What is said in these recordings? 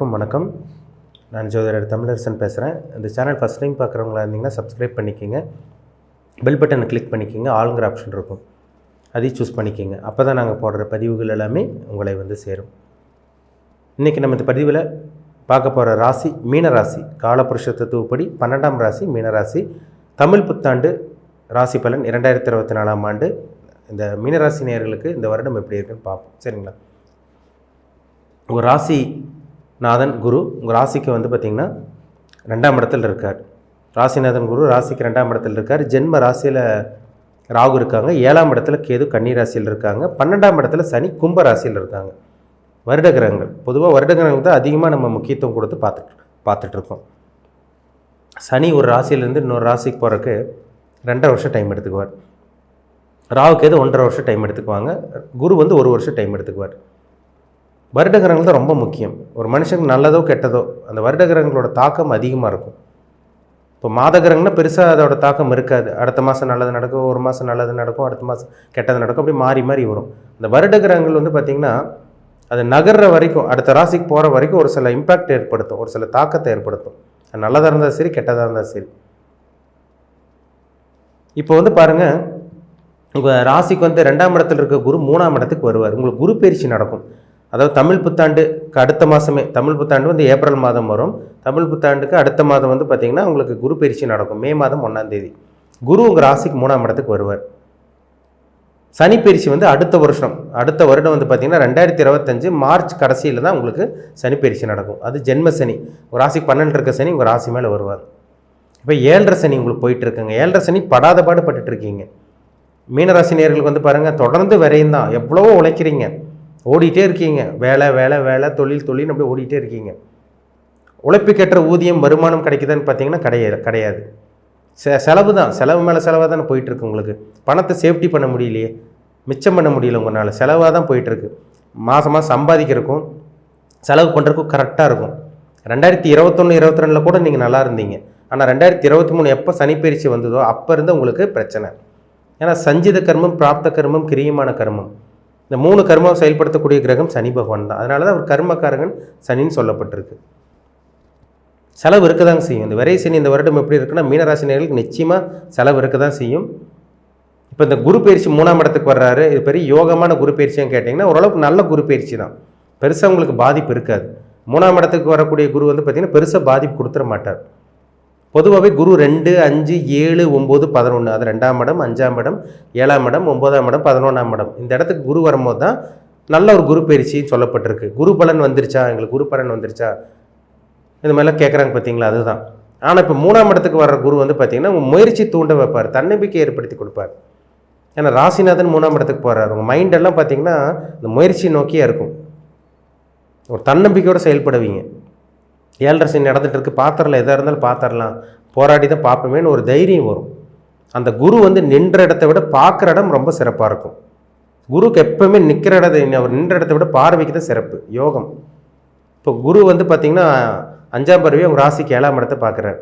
அனைவருக்கும் வணக்கம். நான் ஜோதிடர் தமிழரசன் பேசுகிறேன் இந்த சேனல் ஃபஸ்ட் டைம் பார்க்குறவங்களா இருந்தீங்கன்னா சப்ஸ்கிரைப் பண்ணிக்கோங்க. பெல் பட்டனை கிளிக் பண்ணிக்கோங்க. ஆளுங்கிற ஆப்ஷன் இருக்கும். அதையும் சூஸ் பண்ணிக்கோங்க. அப்போ தான் நாங்கள் போடுற பதிவுகள் எல்லாமே உங்களை வந்து சேரும். இன்றைக்கி நம்ம இந்த பதிவில் பார்க்க போகிற ராசி மீன ராசி காலபுருஷ தத்துவப்படி பன்னெண்டாம் ராசி மீனராசி தமிழ் புத்தாண்டு ராசி பலன் இரண்டாயிரத்தி இருபத்தி நாலாம் ஆண்டு. இந்த மீனராசி நேயர்களுக்கு இந்த வருடம் எப்படி இருக்குன்னு பார்ப்போம். சரிங்களா? ஒரு ராசி நாதன் குரு உங்கள் ராசிக்கு வந்து பார்த்திங்கன்னா ரெண்டாம் இடத்துல இருக்கார். ராசிநாதன் குரு ராசிக்கு ரெண்டாம் இடத்துல இருக்கார். ஜென்ம ராசியில் ராகு இருக்காங்க. ஏழாம் இடத்துல கேது கன்னி ராசியில் இருக்காங்க. பன்னெண்டாம் இடத்துல சனி கும்ப ராசியில் இருக்காங்க. வருட கிரகங்கள். பொதுவாக வருட கிரகங்கள் தான் அதிகமாக நம்ம முக்கியத்துவம் கொடுத்து பார்த்துட்டு பார்த்துட்ருக்கோம் சனி ஒரு ராசியிலேருந்து இன்னொரு ராசிக்கு போகிறக்கு ரெண்டரை வருஷம் டைம் எடுத்துக்குவார். ராவுக்கு எது ஒன்றரை வருஷம் டைம் எடுத்துக்குவாங்க. குரு வந்து ஒரு வருஷம் டைம் எடுத்துக்குவார். வருட கிரகங்கள் தான் ரொம்ப முக்கியம். ஒரு மனுஷனுக்கு நல்லதோ கெட்டதோ அந்த வருட கிரகங்களோட தாக்கம் அதிகமாக இருக்கும். இப்போ மாத கிரகம்னா பெருசாக அதோட தாக்கம் இருக்காது. அடுத்த மாதம் நல்லது நடக்கும் ஒரு மாதம் நல்லது நடக்கும் அடுத்த மாதம் கெட்டது நடக்கும் அப்படி மாறி மாறி வரும். இந்த வருட கிரகங்கள் வந்து பார்த்திங்கன்னா அது நகர்ற வரைக்கும் அடுத்த ராசிக்கு போகிற வரைக்கும் ஒரு சில இம்பேக்ட் ஏற்படுத்தும் ஒரு சில தாக்கத்தை ஏற்படுத்தும். அது நல்லதாக இருந்தாலும் சரி கெட்டதாக இருந்தாலும் சரி. இப்போ வந்து பாருங்கள் உங்கள் ராசிக்கு வந்து ரெண்டாம் இடத்துல இருக்க குரு மூணாம் இடத்துக்கு வருவார். உங்களுக்கு குரு பயிற்சி நடக்கும். அதாவது தமிழ் புத்தாண்டுக்கு அடுத்த மாதமே தமிழ் புத்தாண்டு வந்து ஏப்ரல் மாதம் வரும். தமிழ் புத்தாண்டுக்கு அடுத்த மாதம் வந்து பார்த்திங்கன்னா உங்களுக்கு குரு பயிற்சி நடக்கும். மே மாதம் ஒன்றாந்தேதி குரு உங்கள் ராசிக்கு மூணாம் இடத்துக்கு வருவார். சனி பயிற்சி வந்து அடுத்த வருஷம். அடுத்த வருடம் வந்து பார்த்திங்கன்னா ரெண்டாயிரத்தி இருபத்தஞ்சு மார்ச் கடைசியில் தான் உங்களுக்கு சனி பயிற்சி நடக்கும். அது ஜென்ம சனி. ஒரு ராசிக்கு பன்னெண்டு இருக்க சனி உங்கள் ராசி மேலே வருவார். இப்போ ஏழரை சனி உங்களுக்கு போயிட்டுருக்குங்க ஏழரை சனி படாத பாடு மீனராசி நேர்களுக்கு வந்து பாருங்கள் தொடர்ந்து விரையும் தான். எவ்வளவோ உழைக்கிறீங்க. ஓடிட்டே இருக்கீங்க. வேலை வேலை வேலை தொழில் தொழில் அப்படி ஓடிட்டே இருக்கீங்க. உழைப்புக்கேற்ற ஊதியம் வருமானம் கிடைக்குதான்னு பார்த்தீங்கன்னா கிடையாது கிடையாது. செ செலவு தான். செலவு மேலே செலவாக தானே போயிட்டுருக்கு உங்களுக்கு. பணத்தை சேஃப்டி பண்ண முடியலையே. மிச்சம் பண்ண முடியல உங்களால். செலவாக தான் போயிட்டுருக்கு. மாதம் மாதம் சம்பாதிக்கிறக்கும் செலவு பண்ணுறதுக்கும் கரெக்டாக இருக்கும். ரெண்டாயிரத்தி இருபத்தொன்று இருபத்தி ரெண்டில் கூட நீங்கள் நல்லா இருந்தீங்க. ஆனால் ரெண்டாயிரத்தி இருபத்தி மூணு எப்போ சனிப்பயிற்சி வந்ததோ அப்போ இருந்து உங்களுக்கு பிரச்சனை. ஏன்னா சஞ்சித கர்மம் பிராப்த கர்மம் கிரியமான கர்மம். இந்த மூணு கர்மாவை செயல்படுத்தக்கூடிய கிரகம் சனி பகவான் தான். அதனால தான் அவர் கர்மக்காரகன் சனின்னு சொல்லப்பட்டிருக்கு. செலவு இருக்க தான் செய்யும். இந்த விரை சனி இந்த வருடம் எப்படி இருக்குன்னா மீனராசினியர்களுக்கு நிச்சயமாக செலவு இருக்க தான் செய்யும். இப்போ இந்த குரு பயிற்சி மூணாம் இடத்துக்கு வர்றாரு. இது பெரிய யோகமான குரு பயிற்சின்னு கேட்டிங்கன்னா ஓரளவுக்கு நல்ல குரு பயிற்சி தான். பெருசாக உங்களுக்கு பாதிப்பு இருக்காது. மூணாம் இடத்துக்கு வரக்கூடிய குரு வந்து பார்த்திங்கன்னா பெருசாக பாதிப்பு கொடுத்துட மாட்டார். பொதுவாகவே குரு ரெண்டு அஞ்சு ஏழு ஒம்பது பதினொன்று அது ரெண்டாம் இடம் அஞ்சாம் இடம் ஏழாம் இடம் ஒம்போதாம் இடம் பதினொன்றாம் இடம். இந்த இடத்துக்கு குரு வரும்போது தான் நல்ல ஒரு குரு பயிற்சி சொல்லப்பட்டிருக்கு. குரு பலன் வந்துருச்சா? எங்களுக்கு குரு பலன் வந்துருச்சா? இந்த மாதிரிலாம் கேட்குறாங்க பார்த்தீங்களா அதுதான். ஆனால் இப்போ மூணாம் இடத்துக்கு வர்ற குரு வந்து பார்த்தீங்கன்னா உங்கள் முயற்சி தூண்ட வைப்பார். தன்னம்பிக்கை ஏற்படுத்தி கொடுப்பார். ஏன்னா ராசிநாதன் மூணாம் இடத்துக்கு போகிறார் உங்கள் மைண்டெல்லாம் பார்த்தீங்கன்னா இந்த முயற்சி நோக்கியே இருக்கும். ஒரு தன்னம்பிக்கையோடு செயல்படுவீங்க. ஏழரை சனி நடந்துட்டு இருக்கு. எதாக இருந்தாலும் பாத்திரலாம். போராடி தான் பார்ப்போமேன்னு ஒரு தைரியம் வரும். அந்த குரு வந்து நின்ற இடத்த விட பார்க்குற இடம் ரொம்ப சிறப்பாக இருக்கும். குருக்கு எப்பவுமே நிற்கிற இடத்த அவர் நின்ற இடத்த விட பார்வைக்கு தான் சிறப்பு. யோகம். இப்போ குரு வந்து பார்த்திங்கன்னா அஞ்சாம் பருவி அவங்க ராசிக்கு ஏழாம் இடத்தை பார்க்குறார்.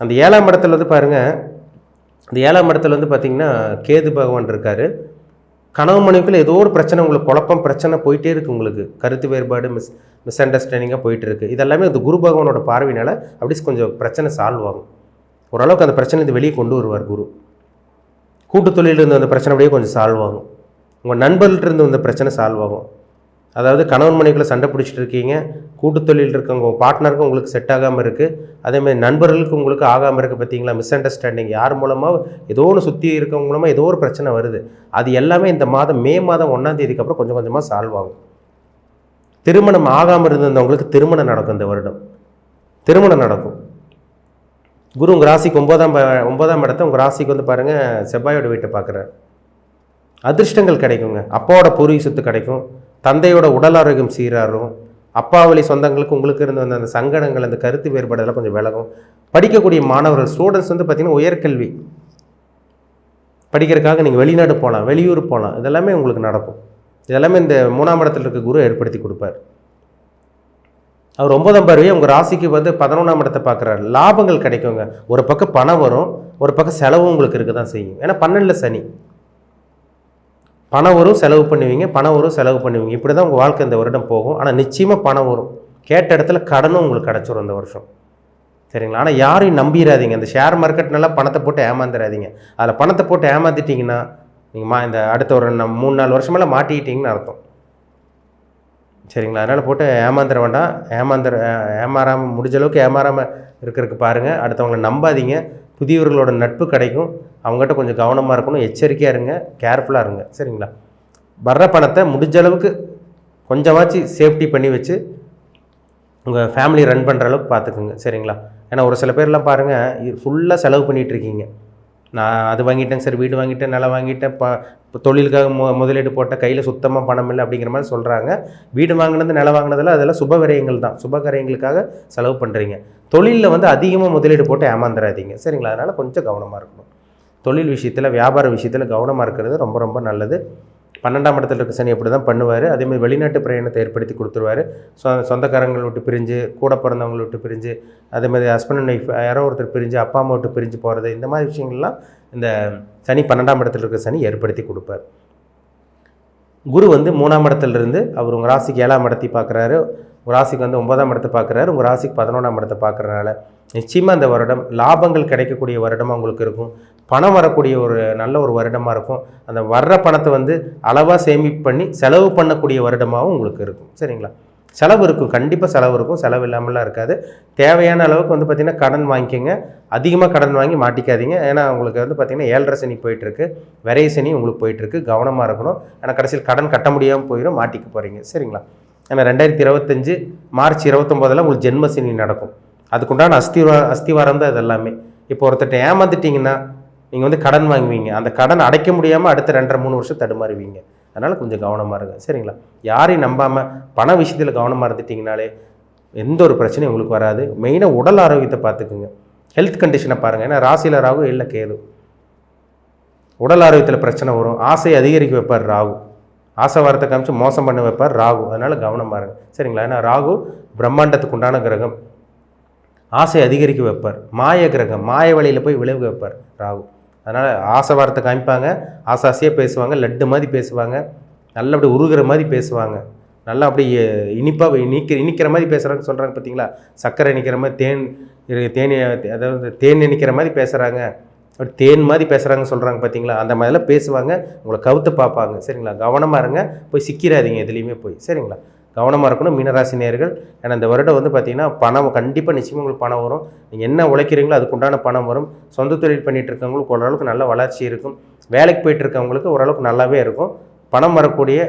அந்த ஏழாம் இடத்துல வந்து பாருங்கள் அந்த ஏழாம் இடத்துல வந்து பார்த்திங்கன்னா கேது பகவான் இருக்கார். கனவு மனைவிக்குள்ள ஏதோ ஒரு பிரச்சனை உங்களுக்கு குழப்பம் பிரச்சனை போயிட்டே இருக்குது உங்களுக்கு. கருத்து வேறுபாடு மிஸ் மிஸ் அண்டர்ஸ்டாண்டிங்காக போயிட்டு இருக்கு. இதெல்லாமே அந்த குரு பகவானோட பார்வையினால் அப்படி கொஞ்சம் பிரச்சனை சால்வ் ஆகும். ஓரளவுக்கு அந்த பிரச்சனை இது வெளியே கொண்டு வருவார் குரு. கூட்டு தொழிலில் அந்த பிரச்சனை அப்படியே கொஞ்சம் சால்வ் ஆகும். உங்கள் நண்பர்கள்ட்ட இருந்து வந்த பிரச்சனை சால்வ் ஆகும். அதாவது கணவன் மனைவிக்குள்ள சண்டை பிடிச்சிட்டு இருக்கீங்க கூட்டு தொழில் இருக்கவங்க உங்கள் பார்ட்னருக்கு உங்களுக்கு செட் ஆகாமல் இருக்குது அதேமாதிரி நண்பர்களுக்கு உங்களுக்கு ஆகாமல் இருக்குது பார்த்தீங்களா? மிஸ் அண்டர்ஸ்டாண்டிங் யார் மூலமாக ஏதோ ஒன்று சுற்றி இருக்கவங்க மூலமாக ஏதோ ஒரு பிரச்சனை வருது. அது எல்லாமே இந்த மாதம் மே மாதம் ஒன்றாம் தேதிக்கு அப்புறம் கொஞ்சம் கொஞ்சமாக சால்வ் ஆகும். திருமணம் ஆகாமல் இருந்தவங்களுக்கு திருமணம் நடக்கும் இந்த வருடம். திருமணம் நடக்கும். குரு உங்கள் ராசிக்கு ஒன்பதாம் ஒன்பதாம் இடத்த உங்கள் ராசிக்கு வந்து பாருங்கள் செவ்வாயோட வீட்டை பார்க்குறாரு. அதிர்ஷ்டங்கள் கிடைக்குங்க. அப்பாவோட பூர்வீக சொத்து கிடைக்கும். தந்தையோட உடல் ஆரோக்கியம் சீராகும் அப்பா வழி சொந்தங்களுக்கு உங்களுக்கு இருந்து வந்த அந்த சங்கடங்கள் அந்த கருத்து வேறுபாடெல்லாம் கொஞ்சம் விலகும். படிக்கக்கூடிய மாணவர்கள் ஸ்டூடெண்ட்ஸ் வந்து பார்த்திங்கன்னா உயர்கல்வி. படிக்கிறதுக்காக நீங்கள் வெளிநாடு போகலாம் வெளியூர் போகலாம் இதெல்லாமே உங்களுக்கு நடக்கும். இதெல்லாமே இந்த மூணாம் இடத்துல இருக்க குரு ஏற்படுத்தி கொடுப்பார். அவர் ஒன்பதாம் பார்வையை உங்கள் ராசிக்கு வந்து பதினொன்றாம் இடத்தை பார்க்குறாரு. லாபங்கள் கிடைக்குங்க. ஒரு பக்கம் பணம் வரும் ஒரு பக்கம் செலவும் உங்களுக்கு இருக்க தான் செய்யும். ஏன்னா பன்னெண்டில் சனி. பணம் வரும் செலவு பண்ணுவீங்க பணம் வரும் செலவு பண்ணுவீங்க. இப்படி தான் உங்கள் வாழ்க்கை இந்த வருடம் போகும். ஆனால் நிச்சயமாக பணம் வரும். கேட்ட இடத்துல கடனும் உங்களுக்கு கிடச்சிரும் இந்த வருஷம். சரிங்களா? ஆனால் யாரையும் நம்பிடாதீங்க இந்த ஷேர் மார்க்கெட்னால பணத்தை போட்டு ஏமாந்துடாதீங்க அதில் பணத்தை போட்டு ஏமாத்திட்டிங்கன்னா நீங்கள் மா இந்த அடுத்த ஒரு மூணு நாலு வருஷமெல்லாம் மாட்டிக்கிட்டீங்கன்னு அர்த்தம். சரிங்களா? அதனால் போட்டு ஏமாந்துட வேண்டாம். ஏமாந்துற ஏமாறாமல் முடிஞ்ச அளவுக்கு ஏமாறாமல் இருக்கிறதுக்கு பாருங்கள் அடுத்தவங்களை நம்பாதீங்க. புதியவர்களோட நட்பு கிடைக்கும். அவங்ககிட்ட கொஞ்சம் கவனமாக இருக்கணும். எச்சரிக்கையாக இருங்க. கேர்ஃபுல்லாக இருங்க. சரிங்களா? வர்ற பணத்தை முடிஞ்ச அளவுக்கு கொஞ்சமாச்சு சேஃப்டி பண்ணி வச்சு உங்கள் ஃபேமிலி ரன் பண்ணுற அளவுக்கு பார்த்துக்குங்க சரிங்களா? ஏன்னா ஒரு சில பேர்லாம் பாருங்கள் ஃபுல்லாக செலவு பண்ணிகிட்ருக்கீங்க நான் அது வாங்கிட்டேங்க சரி வீடு வாங்கிட்டேன் நிலம் வாங்கிட்டேன் ப இப்போ தொழிலுக்காக மு முதலீடு போட்ட கையில் சுத்தமாக பணம் இல்லை அப்படிங்கிற மாதிரி சொல்கிறாங்க வீடு வாங்கினது நிலம் வாங்கினதில் அதெல்லாம் சுப விரயங்கள் தான். சுப காரியங்களுக்காக செலவு பண்ணுறீங்க தொழிலில் வந்து அதிகமாக முதலீடு போட்டு ஏமாந்துடாதீங்க சரிங்களா? அதனால் கொஞ்சம் கவனமாக இருக்கணும். தொழில் விஷயத்தில் வியாபார விஷயத்தில் கவனமாக இருக்கிறது ரொம்ப ரொம்ப நல்லது. பன்னெண்டாம் இடத்துல இருக்க சனி அப்படி தான் பண்ணுவார். அதேமாதிரி வெளிநாட்டு பிரயாணத்தை ஏற்படுத்தி கொடுத்துருவார். சொ சொந்தக்காரங்களை விட்டு பிரிஞ்சு கூட பிறந்தவங்களை விட்டு பிரிஞ்சு அதேமாதிரி ஹஸ்பண்ட் அண்ட் ஒய்ஃப் யாரோ ஒருத்தர் பிரிஞ்சு அப்பா அம்மா விட்டு பிரிஞ்சு போகிறது இந்த மாதிரி விஷயங்கள்லாம் இந்த சனி பன்னெண்டாம் இடத்துல இருக்க சனி ஏற்படுத்தி கொடுப்பார். குரு வந்து மூணாம் இடத்துலேருந்து அவர் உங்கள் ராசிக்கு ஏழாம் இடத்தை பார்க்குறாரு. உங்கள் ராசிக்கு வந்து ஒன்பதாம் இடத்தை பார்க்குறாரு. உங்கள் ராசிக்கு பதினொன்றாம் இடத்தை பார்க்குறனால நிச்சயமாக அந்த வருடம் லாபங்கள் கிடைக்கக்கூடிய வருடமாக உங்களுக்கு இருக்கும். பணம் வரக்கூடிய ஒரு நல்ல ஒரு வருடமாக இருக்கும். அந்த வர்ற பணத்தை வந்து அளவாக சேமிப்பு பண்ணி செலவு பண்ணக்கூடிய வருடமாகவும் உங்களுக்கு இருக்கும். சரிங்களா? செலவு இருக்கும். கண்டிப்பாக செலவு இருக்கும். செலவு இல்லாமலாம் இருக்காது. தேவையான அளவுக்கு வந்து பார்த்திங்கன்னா கடன் வாங்கிக்கோங்க. அதிகமாக கடன் வாங்கி மாட்டிக்காதீங்க. ஏன்னா உங்களுக்கு வந்து பார்த்திங்கன்னா ஏழரை சனி போயிட்டுருக்கு. விரைய சனி உங்களுக்கு போயிட்டுருக்கு. கவனமாக இருக்கணும். ஏன்னா கடைசியில் கடன் கட்ட முடியாமல் போயிடும் மாட்டிக்க போகிறீங்க சரிங்களா? ஏன்னா ரெண்டாயிரத்தி இருபத்தஞ்சு மார்ச் இருபத்தொம்போதில் உங்களுக்கு ஜென்ம சனி நடக்கும். அதுக்குண்டான அஸ்திவா அஸ்திவாரம் தான் இது எல்லாமே. இப்போ ஒருத்தர்கிட்ட ஏமாந்துட்டிங்கன்னா நீங்கள் வந்து கடன் வாங்குவீங்க. அந்த கடன் அடைக்க முடியாமல் அடுத்த ரெண்டரை மூணு வருஷம் தடுமாறுவீங்க. அதனால் கொஞ்சம் கவனமாக இருங்க. சரிங்களா? யாரையும் நம்பாமல் பண விஷயத்தில் கவனமாக இருந்துட்டிங்கனாலே எந்த ஒரு பிரச்சனையும் உங்களுக்கு வராது. மெயினாக உடல் ஆரோக்கியத்தை பார்த்துக்குங்க. ஹெல்த் கண்டிஷனை பாருங்கள் ஏன்னா ராசியில் ராகு இல்லை கேது. உடல் ஆரோக்கியத்தில் பிரச்சனை வரும். ஆசை அதிகரிக்க வைப்பார் ராகு. ஆசை வாரத்தை காமிச்சு மோசம் பண்ண வைப்பார் ராகு. அதனால் கவனமாக இருங்க. சரிங்களா? ஏன்னா ராகு பிரம்மாண்டத்துக்கு உண்டான கிரகம். ஆசை அதிகரிக்க வைப்பார். மாய கிரகம். மாய வழியில் போய் விளைவு வைப்பார் ராகு. அதனால் ஆசை வார்த்தை காமிப்பாங்க. ஆசை ஆசையாக பேசுவாங்க. லட்டு மாதிரி பேசுவாங்க. நல்லா அப்படி உருகிற மாதிரி பேசுவாங்க. நல்லா அப்படியே இனிப்பாக இனிக்க இனிக்கிற மாதிரி பேசுகிறாங்க சொல்கிறாங்க பார்த்தீங்களா சர்க்கரை இனிக்கிற மாதிரி தேன் தேனி அதாவது தேன் இனிக்கிற மாதிரி பேசுகிறாங்க அப்படி தேன் மாதிரி பேசுகிறாங்க சொல்கிறாங்க பார்த்தீங்களா அந்த மாதிரிலாம் பேசுவாங்க. உங்களை கவுத்து பார்ப்பாங்க. சரிங்களா? கவனமாக இருங்க. போய் சிக்கிறாதீங்க எதுலேயுமே போய். சரிங்களா? கவனமாக இருக்கணும். மீனராசி நேர்கள் ஏன்னா இந்த வருடம் வந்து பார்த்திங்கன்னா பணம் கண்டிப்பாக நிச்சயமாக உங்களுக்கு பணம் வரும். நீங்கள் என்ன உழைக்கிறீங்களோ அதுக்குண்டான பணம் வரும். சொந்த தொழில் பண்ணிகிட்டு இருக்கவங்களுக்கு ஓரளவுக்கு நல்ல வளர்ச்சி இருக்கும். வேலைக்கு போயிட்டு இருக்கவங்களுக்கு ஓரளவுக்கு நல்லாவே இருக்கும். பணம் வரக்கூடிய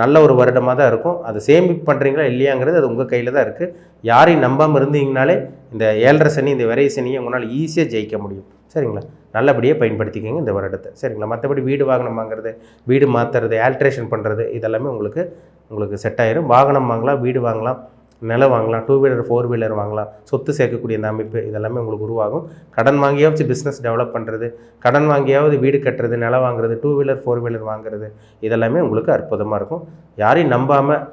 நல்ல ஒரு வருடமாக தான் இருக்கும். அதை சேமிப்பு பண்ணுறீங்களா இல்லையாங்கிறது அது உங்கள் கையில் தான் இருக்குது யாரையும் நம்பாமல் இருந்தீங்கனாலே இந்த ஏழரை சனி இந்த விரை சனியை உங்களால் ஈஸியாக ஜெயிக்க முடியும். சரிங்களா? நல்லபடியாக பயன்படுத்திக்கோங்க இந்த வருடத்தை. சரிங்களா? மற்றபடி வீடு வாங்கணுமாங்கிறது வீடு மாற்றுறது ஆல்ட்ரேஷன் பண்ணுறது இதெல்லாமே உங்களுக்கு உங்களுக்கு செட் ஆயிரும். வாகனம் வாங்கலாம் வீடு வாங்கலாம் நிலம் வாங்கலாம் டூ வீலர் ஃபோர் வீலர் வாங்கலாம். சொத்து சேர்க்கக்கூடிய இந்த அமைப்பு இதெல்லாமே உங்களுக்கு உருவாகும். கடன் வாங்கியாவது பிஸ்னஸ் டெவலப் பண்ணுறது கடன் வாங்கியாவது வீடு கட்டுறது நிலம் வாங்குறது டூ வீலர் ஃபோர் வீலர் வாங்குறது இதெல்லாமே உங்களுக்கு அற்புதமாக இருக்கும். யாரையும் நம்பாமல்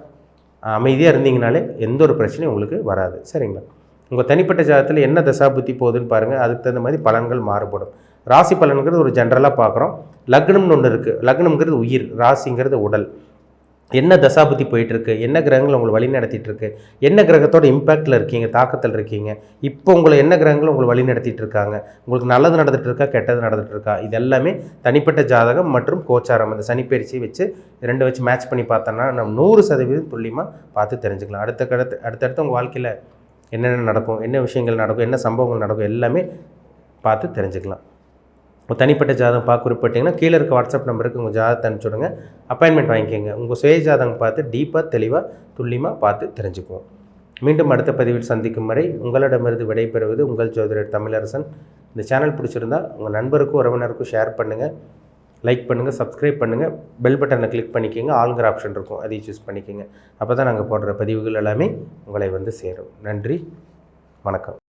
அமைதியாக இருந்தீங்கனாலே எந்த ஒரு பிரச்சனையும் உங்களுக்கு வராது. சரிங்களா? உங்கள் தனிப்பட்ட ஜாதகத்தில் என்ன தசாபுத்தி போகுதுன்னு பாருங்கள் அதுக்கு தகுந்த மாதிரி பலன்கள் மாறுபடும். ராசி பலன்கிறது ஒரு ஜென்ரலாக பார்க்குறோம் லக்னம்னு ஒன்று இருக்குது லக்னம்ங்கிறது உயிர் ராசிங்கிறது உடல். என்ன தசாபுத்தி போயிட்டுருக்கு? என்ன கிரகங்கள் உங்களை வழி நடத்திட்டுருக்கு? என்ன கிரகத்தோட இம்பேக்டில் இருக்கீங்க? தாக்கத்தில் இருக்கீங்க? இப்போ உங்களை என்ன கிரகங்கள் உங்களை வழி நடத்திட்டு இருக்காங்க உங்களுக்கு நல்லது நடந்துட்டு இருக்கா கெட்டது நடந்துட்டு இருக்கா இது எல்லாமே தனிப்பட்ட ஜாதகம் மற்றும் கோச்சாரம். அந்த சனிப்பயிற்சியை வச்சு ரெண்டு வச்சு மேட்ச் பண்ணி பார்த்தோன்னா நம்ம நூறு சதவீதம் துல்லியமாக பார்த்து தெரிஞ்சுக்கலாம். அடுத்த கடத்து அடுத்தடுத்து உங்கள் வாழ்க்கையில் என்னென்ன நடக்கும்? என்ன விஷயங்கள் நடக்கும்? என்ன சம்பவங்கள் நடக்கும்? எல்லாமே பார்த்து தெரிஞ்சுக்கலாம். தனிப்பட்ட ஜாதகம் பார்க்க குறிப்பிட்டிங்கன்னா கீழே இருக்க வாட்ஸ்அப் நம்பருக்கு உங்கள் ஜாதகத்தை அனுப்பிச்சுடுங்க. அப்பாயின்மெண்ட் வாங்கிக்கோங்க. உங்கள் சுய ஜாதகம் பார்த்து டீப்பாக தெளிவாக துல்லியமாக பார்த்து தெரிஞ்சுக்குவோம். மீண்டும் அடுத்த பதிவில் சந்திக்கும் வரை உங்களிடமிருந்து விடைபெறுவது உங்கள் ஜோதிடர் தமிழரசன். இந்த சேனல் பிடிச்சிருந்தா உங்கள் நண்பருக்கும் உறவினருக்கும் ஷேர் பண்ணுங்கள் லைக் பண்ணுங்கள் சப்ஸ்கிரைப் பண்ணுங்கள் பெல் பட்டனை கிளிக் பண்ணிக்கோங்க. ஆளுங்கிற ஆப்ஷன் இருக்கும். அதையும் சூஸ் பண்ணிக்கோங்க. அப்போ தான் நாங்கள் போடுற பதிவுகள் எல்லாமே உங்களை வந்து சேரும். நன்றி. வணக்கம்.